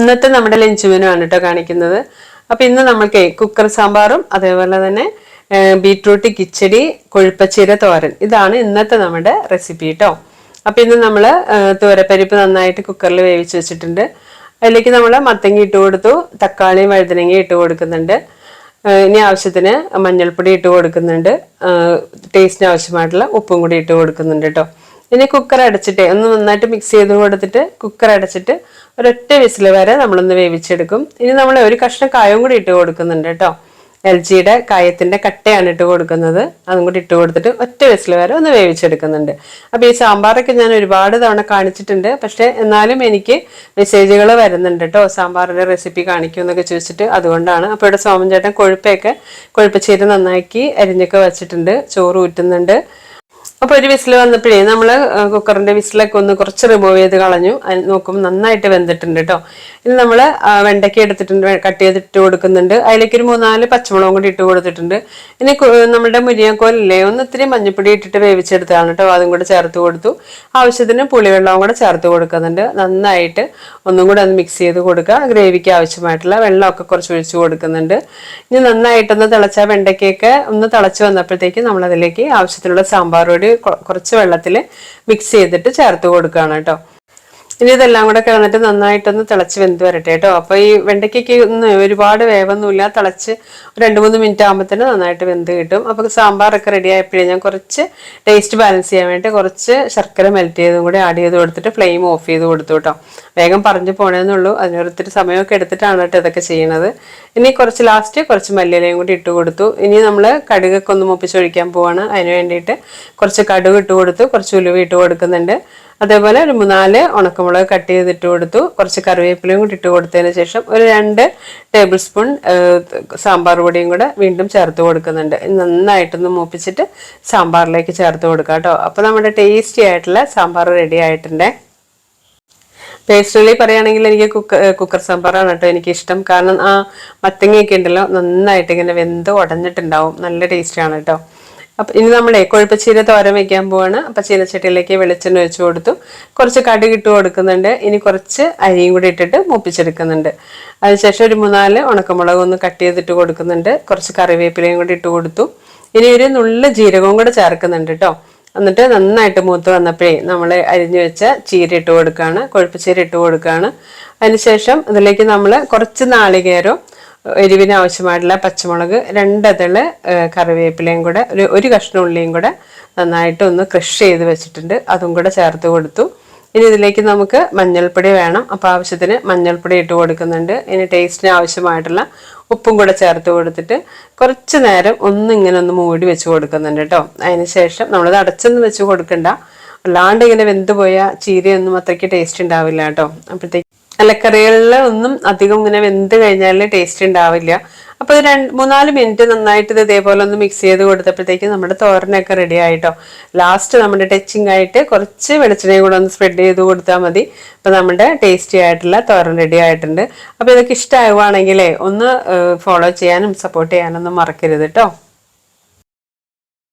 ഇന്നത്തെ നമ്മുടെ lunch menu ആണ് കേട്ടോ കാണിക്കുന്നത്. അപ്പൊ ഇന്ന് നമ്മൾക്ക് കുക്കർ സാമ്പാറും അതേപോലെ തന്നെ ബീട്രൂട്ട് കിച്ചടി കൊഴുപ്പച്ചീര തോരൻ. ഇതാണ് ഇന്നത്തെ നമ്മുടെ റെസിപ്പി കേട്ടോ അപ്പൊ ഇന്ന് നമ്മൾ തോരപ്പരിപ്പ് നന്നായിട്ട് കുക്കറിൽ വേവിച്ച് വെച്ചിട്ടുണ്ട്. അതിലേക്ക് നമ്മൾ മത്തങ്ങ ഇട്ട് കൊടുത്തു തക്കാളിയും വഴുതനങ്ങയും ഇട്ട് കൊടുക്കുന്നുണ്ട്. ഇനി ആവശ്യത്തിന് മഞ്ഞൾപ്പൊടി ഇട്ട് കൊടുക്കുന്നുണ്ട്. ടേസ്റ്റിന് ആവശ്യമായിട്ടുള്ള ഉപ്പും കൂടി ഇട്ട് കൊടുക്കുന്നുണ്ട് കേട്ടോ ഇനി കുക്കർ അടച്ചിട്ട് ഒന്ന് നന്നായിട്ട് മിക്സ് ചെയ്ത് കൊടുത്തിട്ട് കുക്കർ അടച്ചിട്ട് ഒരൊറ്റ വിസിൽ വരെ നമ്മളൊന്ന് വേവിച്ചെടുക്കും. ഇനി നമ്മൾ ഒരു കഷ്ണം കായവും കൂടി ഇട്ട് കൊടുക്കുന്നുണ്ട് കേട്ടോ എൽ ജിയുടെ കായത്തിന്റെ കട്ടയാണ് ഇട്ട് കൊടുക്കുന്നത്. അതും കൂടി ഇട്ട് കൊടുത്തിട്ട് ഒറ്റ വിസിൽ വരെ ഒന്ന് വേവിച്ചെടുക്കുന്നുണ്ട്. അപ്പോൾ ഈ സാമ്പാറൊക്കെ ഞാൻ ഒരുപാട് തവണ കാണിച്ചിട്ടുണ്ട്. പക്ഷേ എന്നാലും എനിക്ക് മെസ്സേജുകൾ വരുന്നുണ്ട് കേട്ടോ സാമ്പാറിന്റെ റെസിപ്പി കാണിക്കും എന്നൊക്കെ ചോദിച്ചിട്ട് അതുകൊണ്ടാണ്. അപ്പോൾ ഇവിടെ സോമൻ ചേട്ടൻ കൊഴുപ്പൊക്കെ കൊഴുപ്പച്ചീര നന്നാക്കി അരിഞ്ഞൊക്കെ വെച്ചിട്ടുണ്ട്. ചോറ് ഊറ്റുന്നുണ്ട്. അപ്പൊ ഒരു വിസിൽ വന്നപ്പോഴേ നമ്മൾ കുക്കറിന്റെ വിസിലൊക്കെ ഒന്ന് കുറച്ച് റിമൂവ് ചെയ്ത് കളഞ്ഞു. നോക്കും നന്നായിട്ട് വെന്തിട്ടുണ്ട് കേട്ടോ ഇനി നമ്മൾ വെണ്ടയ്ക്ക എടുത്തിട്ടുണ്ട് കട്ട് ചെയ്തിട്ട് കൊടുക്കുന്നുണ്ട്. അതിലേക്ക് ഒരു മൂന്നാൽ പച്ചമുളകും കൂടി ഇട്ട് കൊടുത്തിട്ടുണ്ട്. ഇനി നമ്മുടെ മുരിങ്ങക്കോലില്ലേ ഒന്ന് ഇത്തിരി മഞ്ഞപ്പൊടി ഇട്ടിട്ട് വേവിച്ചെടുത്താണ് കേട്ടോ അതും കൂടെ ചേർത്ത് കൊടുത്തു. ആവശ്യത്തിന് പുളിവെള്ളവും കൂടെ ചേർത്ത് കൊടുക്കുന്നുണ്ട്. നന്നായിട്ട് ഒന്നും കൂടെ ഒന്ന് മിക്സ് ചെയ്ത് കൊടുക്കുക. ഗ്രേവിക്ക് ആവശ്യമായിട്ടുള്ള വെള്ളമൊക്കെ കുറച്ച് ഒഴിച്ച് കൊടുക്കുന്നുണ്ട്. ഇനി നന്നായിട്ടൊന്ന് തിളച്ച വെണ്ടയ്ക്കൊക്കെ ഒന്ന് തിളച്ച് വന്നപ്പോഴത്തേക്ക് നമ്മളതിലേക്ക് ആവശ്യത്തിനുള്ള സാമ്പാർ പൊടി കുറച്ച് വെള്ളത്തിൽ മിക്സ് ചെയ്തിട്ട് ചേർത്ത് കൊടുക്കുകയാണ് കേട്ടോ. ഇനി ഇതെല്ലാം കൂടെ കിടന്നിട്ട് നന്നായിട്ടൊന്ന് തിളച്ച് വെന്ത് വരട്ടെ കേട്ടോ. അപ്പൊ ഈ വെണ്ടയ്ക്കൊക്കെ ഒന്ന് ഒരുപാട് വേവൊന്നുമില്ല. തിളച്ച് രണ്ട് മൂന്ന് മിനിറ്റ് ആകുമ്പോൾ നന്നായിട്ട് വെന്ത് കിട്ടും. അപ്പൊ സാമ്പാറൊക്കെ റെഡി ആയപ്പോഴേ ഞാൻ കുറച്ച് ടേസ്റ്റ് ബാലൻസ് ചെയ്യാൻ വേണ്ടി കുറച്ച് ശർക്കര മെൽറ്റ് ചെയ്തും കൂടി ആഡ് ചെയ്ത് കൊടുത്തിട്ട് ഫ്ലെയിം ഓഫ് ചെയ്ത് കൊടുത്തു കേട്ടോ. വേഗം പറഞ്ഞു പോണേന്നുള്ളൂ അതിനൊരിത്തിരി സമയമൊക്കെ എടുത്തിട്ടാണ് കേട്ടോ ഇതൊക്കെ ചെയ്യണത്. ഇനി കുറച്ച് ലാസ്റ്റ് കുറച്ച് മല്ലിയിലയും കൂടി ഇട്ട് കൊടുത്തു. ഇനി നമ്മൾ കടുകൊക്കെ ഒന്ന് മുപ്പിച്ചൊഴിക്കാൻ പോവാണ്. അതിന് വേണ്ടിയിട്ട് കുറച്ച് കടുക് ഇട്ട് കൊടുത്തു. കുറച്ച് ഉലുവ ഇട്ട് കൊടുക്കുന്നുണ്ട്. അതേപോലെ ഒരു മൂന്നാൽ ഉണക്കമുളക് കട്ട് ചെയ്തിട്ട് കൊടുത്തു. കുറച്ച് കറിവേപ്പിലയും കൂടി ഇട്ട് കൊടുത്തതിന് ശേഷം ഒരു രണ്ട് ടേബിൾ സ്പൂൺ സാമ്പാർ പൊടിയും കൂടെ വീണ്ടും ചേർത്ത് കൊടുക്കുന്നുണ്ട്. നന്നായിട്ടൊന്ന് മൂപ്പിച്ചിട്ട് സാമ്പാറിലേക്ക് ചേർത്ത് കൊടുക്കാം കേട്ടോ. അപ്പോൾ നമ്മുടെ ടേസ്റ്റി ആയിട്ടുള്ള സാമ്പാർ റെഡി ആയിട്ടുണ്ടേ. പേഴ്സണലി പറയുകയാണെങ്കിൽ എനിക്ക് കുക്കർ കുക്കർ സാമ്പാറാണ് കേട്ടോ എനിക്കിഷ്ടം. കാരണം ആ മത്തങ്ങയൊക്കെ ഉണ്ടല്ലോ നന്നായിട്ട് ഇങ്ങനെ വെന്ത് ഉടഞ്ഞിട്ടുണ്ടാവും. നല്ല ടേസ്റ്റാണ് കേട്ടോ. അപ്പം ഇനി നമ്മളെ കൊഴുപ്പച്ചീര തോരൻ വെക്കാൻ പോവാണ്. അപ്പം ചീനച്ചട്ടിയിലേക്ക് വെളിച്ചെണ്ണ ഒഴിച്ചു കൊടുത്തു. കുറച്ച് കടുക് ഇട്ട് കൊടുക്കുന്നുണ്ട്. ഇനി കുറച്ച് അരിയും കൂടി ഇട്ടിട്ട് മൂപ്പിച്ചെടുക്കുന്നുണ്ട്. അതിനുശേഷം ഒരു മൂന്നാൽ ഉണക്കമുളക് ഒന്ന് കട്ട് ചെയ്തിട്ട് കൊടുക്കുന്നുണ്ട്. കുറച്ച് കറിവേപ്പിലയും കൂടി ഇട്ട് കൊടുത്തു. ഇനി ഒരു നുള്ള ജീരകവും കൂടെ ചേർക്കുന്നുണ്ട് കേട്ടോ എന്നിട്ട് നന്നായിട്ട് മൂത്ത് വന്നപ്പോഴേ നമ്മൾ അരിഞ്ഞു വെച്ച ചീര ഇട്ട് കൊടുക്കുകയാണ് കൊഴുപ്പ് ചീര ഇട്ട് കൊടുക്കുകയാണ് അതിനുശേഷം ഇതിലേക്ക് നമ്മൾ കുറച്ച് നാളികേരവും എരിവിന് ആവശ്യമായിട്ടുള്ള പച്ചമുളക് രണ്ടതൾ കറിവേപ്പിലയും കൂടെ ഒരു ഒരു കഷ്ണം ഉള്ളിയും കൂടെ നന്നായിട്ട് ഒന്ന് ക്രഷ് ചെയ്ത് വെച്ചിട്ടുണ്ട്. അതും കൂടെ ചേർത്ത് കൊടുത്തു. ഇനി ഇതിലേക്ക് നമുക്ക് മഞ്ഞൾപ്പൊടി വേണം. അപ്പോൾ ആവശ്യത്തിന് മഞ്ഞൾപ്പൊടി ഇട്ട് കൊടുക്കുന്നുണ്ട്. ഇനി ടേസ്റ്റിന് ആവശ്യമായിട്ടുള്ള ഉപ്പും കൂടെ ചേർത്ത് കൊടുത്തിട്ട് കുറച്ച് നേരം ഒന്ന് ഇങ്ങനെ ഒന്ന് മൂടി വെച്ച് കൊടുക്കുന്നുണ്ട് കേട്ടോ അതിന് ശേഷം നമ്മളത് അടച്ചൊന്നും വെച്ച് കൊടുക്കണ്ട. അല്ലാണ്ട് ഇങ്ങനെ വെന്ത് പോയ ചീരയൊന്നും അത്രയ്ക്ക് ടേസ്റ്റ് ഉണ്ടാവില്ല കേട്ടോ അപ്പോഴത്തേക്ക് ഇലക്കറികളിൽ ഒന്നും അധികം ഇങ്ങനെ വെന്ത് കഴിഞ്ഞാൽ ടേസ്റ്റ് ഉണ്ടാവില്ല അപ്പൊ ഇത് രണ്ട് മൂന്നാൽ മിനിറ്റ് നന്നായിട്ട് ഇത് ഇതേപോലെ ഒന്ന് മിക്സ് ചെയ്ത് കൊടുത്തപ്പോഴത്തേക്കും നമ്മുടെ തോരനൊക്കെ റെഡി ആയിട്ടോ. ലാസ്റ്റ് നമ്മുടെ ടച്ചിങ് ആയിട്ട് കുറച്ച് വെളിച്ചെണ്ണയും കൂടെ ഒന്ന് സ്പ്രെഡ് ചെയ്ത് കൊടുത്താൽ മതി. അപ്പൊ നമ്മുടെ ടേസ്റ്റി ആയിട്ടുള്ള തോരൻ റെഡി ആയിട്ടുണ്ട്. അപ്പൊ ഇതൊക്കെ ഇഷ്ടമാവുകയാണെങ്കിലേ ഒന്ന് ഫോളോ ചെയ്യാനും സപ്പോർട്ട് ചെയ്യാനൊന്നും മറക്കരുത് കേട്ടോ